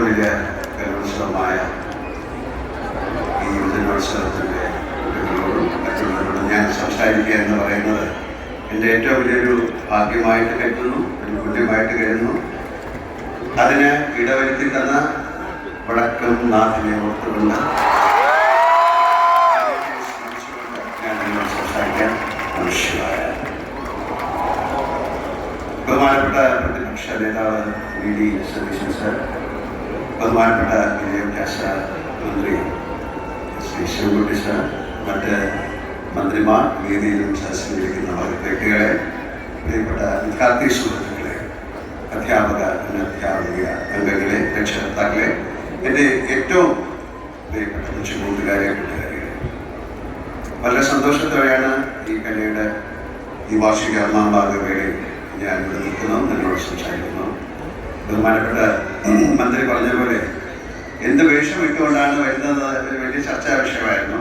വലിയ കലോത്സവമായ ഈ യുവജനോത്സവത്തിന്റെ മറ്റുള്ളവരോട് ഞാൻ സംസാരിക്കുക എന്ന് പറയുന്നത് എന്റെ ഏറ്റവും വലിയൊരു ഭാഗ്യമായിട്ട് കരുതുന്നു ഒരു പുണ്യമായിട്ട് കരുതുന്നു. അതിന് ഇടവരുത്തി തന്ന വടക്കം നാഥിനെ ഓർത്തുകൊണ്ട് സംസാരിക്കാൻ മനുഷ്യമായ ബഹുമാനപ്പെട്ട പ്രതിപക്ഷ നേതാവ് വി ഡി സതീശൻ സർ ബഹുമാനപ്പെട്ട വിദ്യാഭ്യാസ മന്ത്രി ശ്രീ മറ്റ് മന്ത്രിമാർ വേദിയിലും സദസ്സിലിരിക്കുന്ന വ്യക്തികളെ പ്രിയപ്പെട്ട വിദ്യാർത്ഥി സുഹൃത്തുക്കളെ അധ്യാപക അംഗങ്ങളെ രക്ഷകർത്താക്കളെ എന്റെ ഏറ്റവും പ്രിയപ്പെട്ട കൊച്ചു കൂട്ടുകാരെ വളരെ സന്തോഷത്തോടെയാണ് ഈ കലയുടെ ഈ വാർഷിക ഒന്നാം ഞാൻ ഇവിടെ നിൽക്കുന്നു നിങ്ങളോട് സംസാരിക്കുന്നു. ബഹുമാനപ്പെട്ട മന്ത്രി പറഞ്ഞ പോലെ എന്ത് വേഷം ഇട്ടുകൊണ്ടാണ് വരുന്നത് ഒരു വലിയ ചർച്ചാ വിഷയമായിരുന്നു.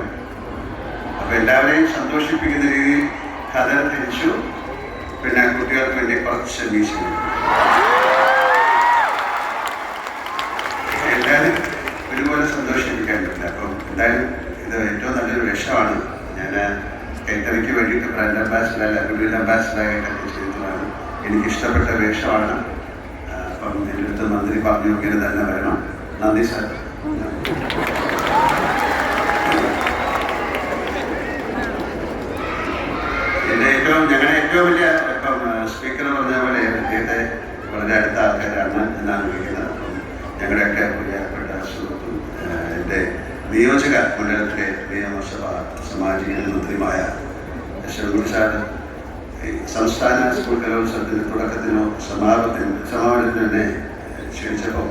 അപ്പൊ എല്ലാവരെയും സന്തോഷിപ്പിക്കുന്ന രീതിയിൽ കഥ തിരിച്ചു. പിന്നെ കുട്ടികൾക്ക് വേണ്ടി കുറച്ച് വീശി എല്ലാവരും ഒരുപോലെ സന്തോഷിപ്പിക്കാൻ പറ്റില്ല അപ്പം എന്തായാലും ഇത് ഏറ്റവും നല്ലൊരു വേഷമാണ്. ഞാൻ കൈത്തറിക്ക് വേണ്ടിയിട്ട് ബ്രാൻഡ് അംബാസിഡർ അല്ല ഗുഡ് അംബാസിഡർ ആയിട്ടൊക്കെ ചെയ്തതാണ് എനിക്ക് ഇഷ്ടപ്പെട്ട വേഷമാണ്. അപ്പം എന്റെ അടുത്ത് മന്ത്രി പറഞ്ഞു ഇങ്ങനെ തന്നെ വരണം. നന്ദി സാർ. എന്റെ ഏറ്റവും ഞങ്ങളുടെ ഏറ്റവും വലിയ ഇപ്പം സ്പീക്കർ പറഞ്ഞ പോലെ അദ്ദേഹത്തെ വളരെ അടുത്ത ആൾക്കാരാണ് എന്നാണ് വിളിക്കുന്നത് അപ്പം ഞങ്ങളുടെയൊക്കെ പ്രിയപ്പെട്ട സുഹൃത്തും എന്റെ നിയോജക മണ്ഡലത്തിലെ നിയമസഭ സമാജിക മന്ത്രിയുമായ സാർ ഈ സംസ്ഥാന സ്കൂൾ കലോത്സവത്തിന്റെ തുടക്കത്തിനോ സമാപനത്തിന് തന്നെ ക്ഷണിച്ചപ്പോൾ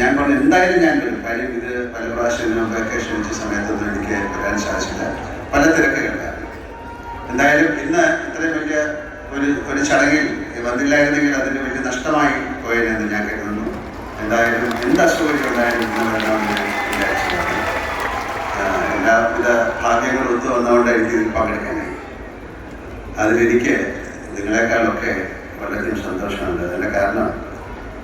ഞാൻ പറഞ്ഞു എന്തായാലും ഞാൻ വരും. കാര്യം ഇത് പല പ്രാവശ്യം ഒക്കെ ക്ഷണിച്ച സമയത്തൊന്നും എനിക്ക് വരാൻ സാധിച്ചില്ല. പല തിരക്കുകളിലാണ് എന്തായാലും ഇന്ന് ഇത്രയും വലിയ ഒരു ഒരു ചടങ്ങിൽ വന്നില്ലായിരുന്നെങ്കിൽ അതിന് വലിയ നഷ്ടമായി പോയതെന്ന് ഞാൻ കരുതുന്നു. എന്തായാലും എന്ത് അസുഖം ഉണ്ടായാലും ഇന്ന് വരണമെന്ന് ഞാൻ വിചാരിച്ചിട്ടുണ്ട്. എല്ലാവിധ ഭാഗ്യങ്ങളും ഒത്തു വന്നുകൊണ്ട് എനിക്ക് ഇതിൽ പങ്കെടുക്കാനായി. അതിലെനിക്ക് നിങ്ങളെക്കാളൊക്കെ വളരെയധികം സന്തോഷമുണ്ട്. അതിന്റെ കാരണം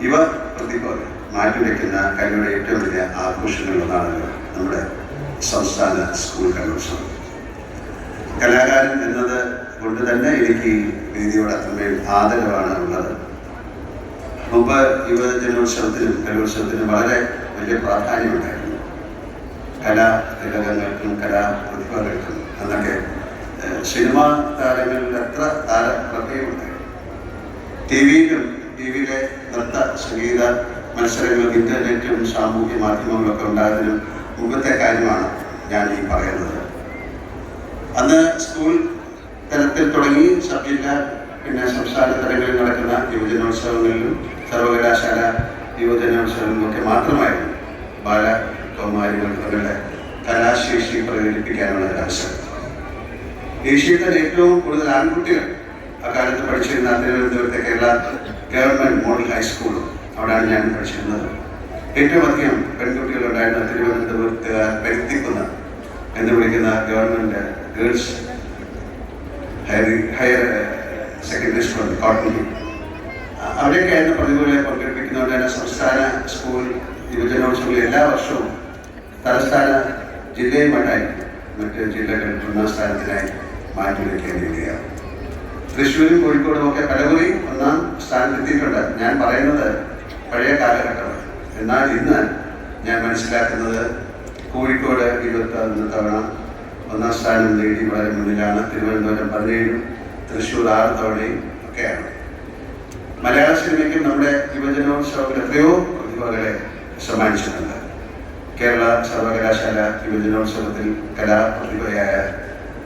ഇവ പ്രതിപോലെ മാറ്റിവെക്കുന്ന കലയുടെ ഏറ്റവും വലിയ ആഘോഷങ്ങളിലൊന്നാണല്ലോ നമ്മുടെ സംസ്ഥാന സ്കൂൾ കലോത്സവം. കലാകാരൻ എന്നത് കൊണ്ട് തന്നെ എനിക്ക് ഈ വേദിയോട് അത്രമേൽ ആദരവാണ് ഉള്ളത്. മുമ്പ് യുവജനോത്സവത്തിനും കലോത്സവത്തിനും വളരെ വലിയ പ്രാധാന്യമുണ്ടായിരുന്നു കലാ തിലകങ്ങൾക്കും കലാപ്രതിഭകൾക്കും അന്നൊക്കെ ഏഹ്, സിനിമാ താരങ്ങളിൽ എത്ര താരപ്രഭയുണ്ടായിരുന്നു ടി വിയിലും ടി വിയിലെ നൃത്ത സംഗീത മത്സരങ്ങളും ഇന്റർനെറ്റും സാമൂഹ്യ മാധ്യമങ്ങളൊക്കെ ഉണ്ടായതിനും മുമ്പത്തെ കാര്യമാണ് ഞാൻ ഈ പറയുന്നത്. അന്ന് സ്കൂൾ തലത്തിൽ തുടങ്ങി സബ് ജില്ല പിന്നെ സംസ്ഥാന തലങ്ങളിൽ നടക്കുന്ന യുവജനോത്സവങ്ങളിലും സർവകലാശാല യുവജനോത്സവങ്ങളിലൊക്കെ മാത്രമായിരുന്നു ബാല കൗമാരികൾ അവരുടെ കലാശേഷി പ്രകടിപ്പിക്കാനുള്ള അവസരം ഏഷ്യയിൽ ഏറ്റവും കൂടുതൽ ആൺകുട്ടികൾ അക്കാലത്ത് പഠിച്ചിരുന്ന തിരുവനന്തപുരത്തെ കേരള ഗവൺമെന്റ് മോഡൽ ഹൈസ്കൂൾ അവിടെയാണ് ഞാൻ പഠിച്ചിരുന്നത്. ഏറ്റവും അധികം പെൺകുട്ടികൾ ഉണ്ടായിരുന്ന തിരുവനന്തപുരത്ത് വ്യക്തിക്കുന്ന എന്ന് വിളിക്കുന്ന government girls higher secondary school cotton അവിടെയൊക്കെയായിരുന്നു പ്രതികൂലെ പങ്കെടുപ്പിക്കുന്നതുകൊണ്ട് തന്നെ സംസ്ഥാന സ്കൂൾ യുവജനോത്സവങ്ങളിൽ എല്ലാ വർഷവും തലസ്ഥാന ജില്ലയുമായിട്ടായിരുന്നു മറ്റ് ജില്ലകൾ ഒന്നാം സ്ഥാനത്തിനായി മാറ്റി വരികയാണ് തൃശ്ശൂരും കോഴിക്കോടും ഒക്കെ പലകുറി ഒന്നാം സ്ഥാനത്തെത്തിയിട്ടുണ്ട് ഞാൻ പറയുന്നത് പഴയ കാലഘട്ടമാണ്. എന്നാൽ ഇന്ന് ഞാൻ മനസ്സിലാക്കുന്നത് കോഴിക്കോട് ഇരുപത്തി ഒന്ന് തവണ ഒന്നാം സ്ഥാനം നേടി വളരെ മുന്നിലാണ്. തിരുവനന്തപുരം പതിനേഴും തൃശ്ശൂർ ആറ് തവണയും ഒക്കെയാണ്. മലയാള സിനിമയ്ക്കും നമ്മുടെ യുവജനോത്സവത്തിൽ എത്രയോ പ്രതിഭകളെ സമ്മാനിച്ചിട്ടുണ്ട്. കേരള സർവകലാശാല യുവജനോത്സവത്തിൽ കലാപ്രതിഭയായ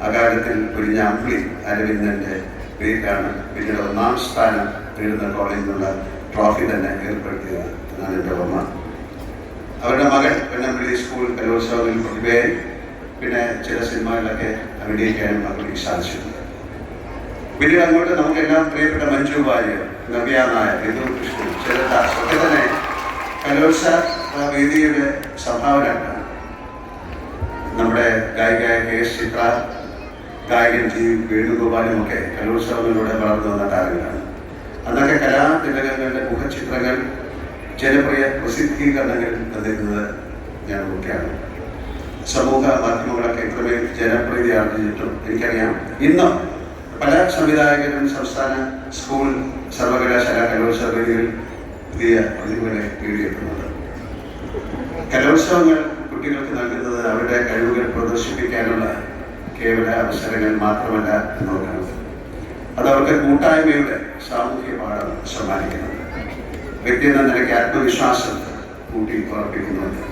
അകാലത്തിൽ പൊരിഞ്ഞ അമ്പിളി അരവിന്ദന്റെ പേരിലാണ് പിന്നീട് ഒന്നാം സ്ഥാനം നേടുന്ന കോളേജിൽ നിന്നുള്ള ട്രോഫി തന്നെ ഏർപ്പെടുത്തിയത് എന്നാണ് എന്റെ ഓർമ്മ. അവരുടെ മകൻ പെണ്ണമ്പിളി സ്കൂൾ കലോത്സവത്തിൽ പ്രതിഭയായി. പിന്നെ ചില സിനിമകളിലൊക്കെ അഭിനയിക്കാനും അവർക്ക് സാധിച്ചിട്ടുണ്ട്. പിന്നീട് അങ്ങോട്ട് നമുക്കെല്ലാം പ്രിയപ്പെട്ട മഞ്ജു വാര്യർ നവ്യ നായർ യദു കൃഷ്ണൻ ചെറുദാസ് ഒക്കെ തന്നെ കലോത്സവ വേദിയുടെ സംഭാവന നമ്മുടെ ഗായിക കെ എസ് ചിത്ര ഗായകൻ ടി വേണുഗോപാലും ഒക്കെ കലോത്സവങ്ങളിലൂടെ വളർന്നു വന്ന താരങ്ങളാണ് അന്നൊക്കെ കലാതിലകങ്ങളുടെ മുഖചിത്രങ്ങൾ ജനപ്രിയ പ്രസിദ്ധീകരണങ്ങൾ തന്നിരുന്നത് ഞാൻ നോക്കിയാണ് സമൂഹ മാധ്യമങ്ങളൊക്കെ ഇത്രമേൽ ജനപ്രീതി ആർജിച്ചിട്ടും എനിക്കറിയാം. ഇന്ന് പല സംവിധായകരും സംസ്ഥാന സ്കൂൾ സർവകലാശാല കലോത്സവ വേദികളിൽ പുതിയ പ്രതിഭകളെ നേടിയെത്തുന്നത് കലോത്സവങ്ങൾ കുട്ടികൾക്ക് നൽകുന്നത് അവരുടെ കഴിവുകൾ പ്രദർശിപ്പിക്കാനുള്ള കേവല അവസരങ്ങൾ മാത്രമല്ല എന്നോർക്കണം അത് അവർക്ക് കൂട്ടായ്മയുടെ സാമൂഹ്യ പാഠം സമ്മാനിക്കുന്നുണ്ട് വ്യക്തി എന്ന നിലയ്ക്ക് ആത്മവിശ്വാസം കൂട്ടി ഉറപ്പിക്കുന്നുണ്ട്.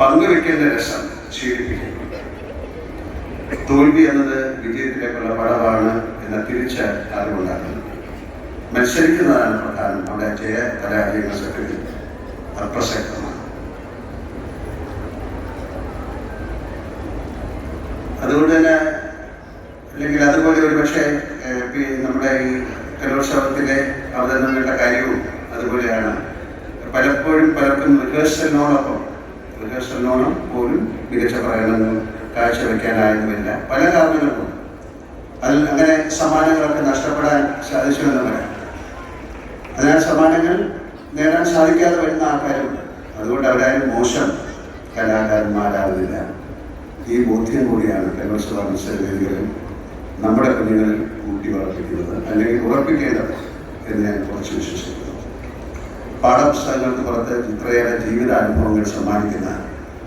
പങ്കുവെക്കുന്ന രസം ശീലിപ്പിക്കുന്നുണ്ട് തോൽവി എന്നത് വിജയത്തിലേക്കുള്ള പടവാണ് എന്ന തിരിച്ച അറിവുണ്ടാകുന്നു മത്സരിക്കുന്നതാണ് പ്രധാനം. അവിടെ ജയ പരാജയങ്ങൾ സത്യത്തിൽ അപ്രസക്തമാണ്. അതുകൊണ്ട് തന്നെ അല്ലെങ്കിൽ അതുപോലെ ഒരു പക്ഷേ നമ്മുടെ ഈ കലോത്സവത്തിലെ അവതരണങ്ങളുടെ കാര്യവും അതുപോലെയാണ്. പലപ്പോഴും പലർക്കും റിഹേഴ്സലിനോടൊപ്പം റിഹേഴ്സലിനോടും പോലും മികച്ച പ്രകടനങ്ങൾ കാഴ്ചവെക്കാനായതുമില്ല പല കാരണങ്ങൾക്കും. അതിൽ അങ്ങനെ സമ്മാനങ്ങളൊക്കെ നഷ്ടപ്പെടാൻ സാധിച്ചു എന്ന് പറയാം അതിനാൽ സമ്മാനങ്ങൾ നേടാൻ സാധിക്കാതെ വരുന്ന ആൾക്കാരുണ്ട്. അതുകൊണ്ട് അവരാരും മോശം കലാകാരന്മാരാകുന്നില്ല. ഈ ബോധ്യം കൂടിയാണ് കലോത്സവ മത്സരവേദികളിൽ നമ്മുടെ കുഞ്ഞുങ്ങളിൽ കൂട്ടി വളർത്തിക്കുന്നത് അല്ലെങ്കിൽ ഉറപ്പിക്കേണ്ടത് എന്ന് ഞാൻ കുറച്ച് വിശ്വസിക്കുന്നു. പാഠപുസ്തകങ്ങൾക്ക് പുറത്ത് ഇത്രയേറെ ജീവിതാനുഭവങ്ങൾ സമ്മാനിക്കുന്ന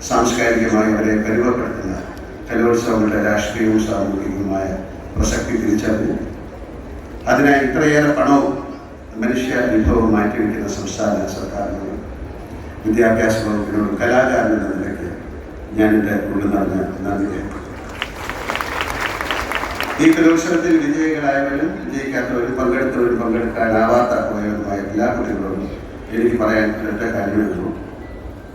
സാംസ്കാരികമായി അവരെ പരിമപ്പെടുത്തുന്ന കലോത്സവങ്ങളുടെ രാഷ്ട്രീയവും സാമൂഹികവുമായ പ്രസക്തി തിരിച്ചറിഞ്ഞു അതിനായി ഇത്രയേറെ പണവും മനുഷ്യ അനുഭവവും മാറ്റിവെക്കുന്ന സംസ്ഥാന സർക്കാരിനോടും വിദ്യാഭ്യാസ വകുപ്പിനോടും കലാകാരനെന്ന നിലയ്ക്ക് ഞാൻ എന്റെ ഉള്ളിൽ നടന്ന് നന്ദി. ഈ കലോത്സവത്തിൽ വിജയികളായവരും വിജയിക്കാത്തവരും പങ്കെടുത്തവരും പങ്കെടുക്കാനാവാത്ത പോയവരുമായ എല്ലാ കുട്ടികളോടും എനിക്ക് പറയാൻ ഒരൊറ്റ കാര്യമേ ഉള്ളൂ.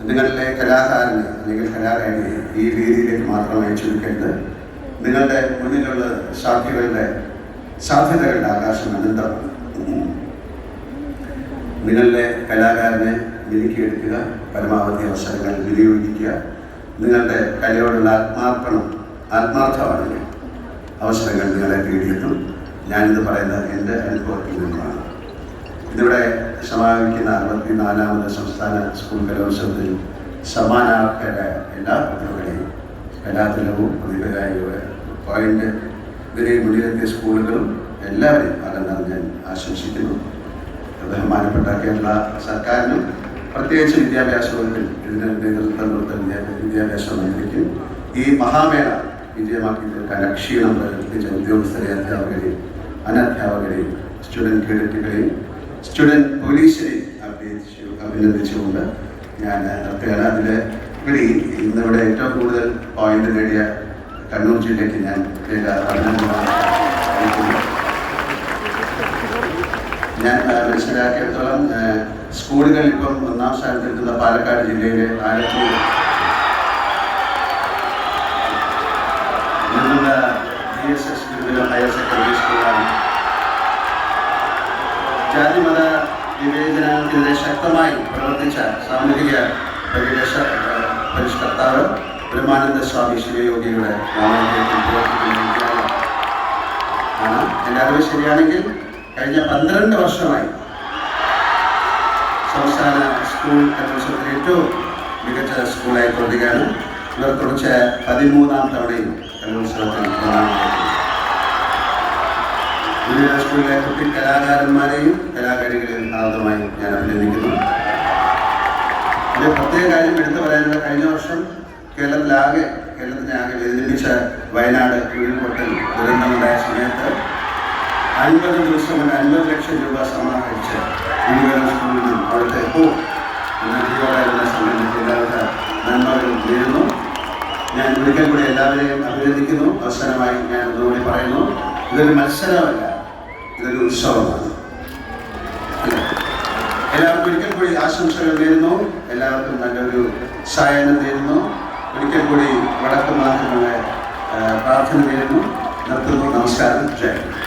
നിങ്ങളിലെ കലാകാരനെ അല്ലെങ്കിൽ കലാകാരനെ ഈ വേദിയിലേക്ക് മാത്രമായി ചുരുക്കരുത് നിങ്ങളുടെ മുന്നിലുള്ള സാധ്യതകളുടെ സാധ്യതകളുടെ ആകാശം അനന്തമാണ് നിങ്ങളുടെ കലാകാരനെ മിനുക്കിയെടുക്കുക പരമാവധി അവസരങ്ങൾ വിനിയോഗിക്കുക. നിങ്ങളുടെ കലയോടുള്ള ആത്മാർപ്പണം ആത്മാർത്ഥമാണെങ്കിൽ അവസരങ്ങൾ നിങ്ങളെ തേടിയെത്തും. ഞാനിത് പറയുന്നത് എന്റെ അനുഭവത്തിൽ നിന്നുമാണ്. ഇതിവിടെ സമാപിക്കുന്ന അറുപത്തി നാലാമത് സംസ്ഥാന സ്കൂൾ കലോത്സവത്തിൽ സമ്മാനാർഹരായ എല്ലാ പ്രതിഭകളെയും കലാതലവും പ്രതിഭരായ പോയിന്റ് ഇതിനെ മുന്നിലെത്തിയ സ്കൂളുകളും എല്ലാവരെയും അകന്നാണ് ഞാൻ ആശംസിക്കുന്നു. ബഹുമാനപ്പെട്ട കേരള സർക്കാരിനും പ്രത്യേകിച്ച് വിദ്യാഭ്യാസ വകുപ്പിൽ ഇതിന് നേതൃത്വം കൊടുത്ത വിദ്യാഭ്യാസ ഈ മഹാമേള വിജയമാക്കി തീർക്കാൻ അക്ഷീണം പ്രവർത്തിച്ച ഉദ്യോഗസ്ഥരെ അധ്യാപകരെയും അനധ്യാപകരെയും സ്റ്റുഡന്റ് കേഡറ്റുകളെയും സ്റ്റുഡന്റ് പോലീസിനെയും അഭ്യർത്ഥിച്ചു അഭിനന്ദിച്ചുകൊണ്ട് ഞാൻ നിർത്തുകയാണ് അതിൽ ഇവിടെ ഇന്നിവിടെ ഏറ്റവും കൂടുതൽ പോയിന്റ് നേടിയ കണ്ണൂർ ജില്ലയ്ക്ക് ഞാൻ പ്രത്യേക അഭിനന്ദനമാണ് ഞാൻ മനസ്സിലാക്കിയിടത്തോളം സ്കൂളുകൾ ഇപ്പം ഒന്നാം സ്ഥാനത്ത് നിൽക്കുന്ന പാലക്കാട് ജില്ലയിലെ ആലത്തൂർ ഹയർ സെക്കൻഡറി സ്കൂളാണ് ജാതിമത വിവേചനത്തിനെതിരെ ശക്തമായി പ്രവർത്തിച്ച സാമൂഹിക പരിരക്ഷ ആ, പരിഷ്കർത്താവ് ബ്രഹ്മാനന്ദ സ്വാമി എന്റെ അറിവ് ശരിയാണെങ്കിൽ കഴിഞ്ഞ പന്ത്രണ്ട് വർഷമായി സംസ്ഥാന സ്കൂൾ കലോത്സവത്തിൽ ഏറ്റവും മികച്ച സ്കൂളായി തുടരുകയാണ് ഇവർ കുറിച്ച പതിമൂന്നാം തവണയും കലോത്സവത്തിൽ ഒന്നാമതെത്തി. ഗുരുകുല സ്കൂളിലെ കുട്ടി കലാകാരന്മാരെയും കലാകാരികളെയും ഭാഗമായി ഞാൻ അഭിനന്ദിക്കുന്നു ഒരു പ്രത്യേക കാര്യം എടുത്തു പറയാനുള്ള കഴിഞ്ഞ വർഷം കേരളത്തിലാകെ കേരളത്തിനെ ആകെ വേദനിപ്പിച്ച വയനാട് ഉരുൾപൊട്ടൽ ദുരന്തമുണ്ടായ സമയത്ത് അൻപത് ദിവസം കൊണ്ട് അൻപത് ലക്ഷം രൂപ സമാഹരിച്ച് അവിടുത്തെ നന്മകളും ഞാൻ ഒരിക്കൽ കൂടി എല്ലാവരെയും അഭിനന്ദിക്കുന്നു. അവസരമായി ഞാൻ ഒന്നുകൂടി പറയുന്നു. ഇതൊരു മത്സരമല്ല ഇതൊരു ഉത്സവമാണ്. എല്ലാവർക്കും ഒരിക്കൽ കൂടി ആശംസകൾ നേരുന്നു. എല്ലാവർക്കും നല്ലൊരു സായനം നേരുന്നു. ഒരിക്കൽ കൂടി വടക്ക് മാധ്യമങ്ങളെ പ്രാർത്ഥന നേരുന്നു. നിർത്തുന്നു. നമസ്കാരം. ജയ്.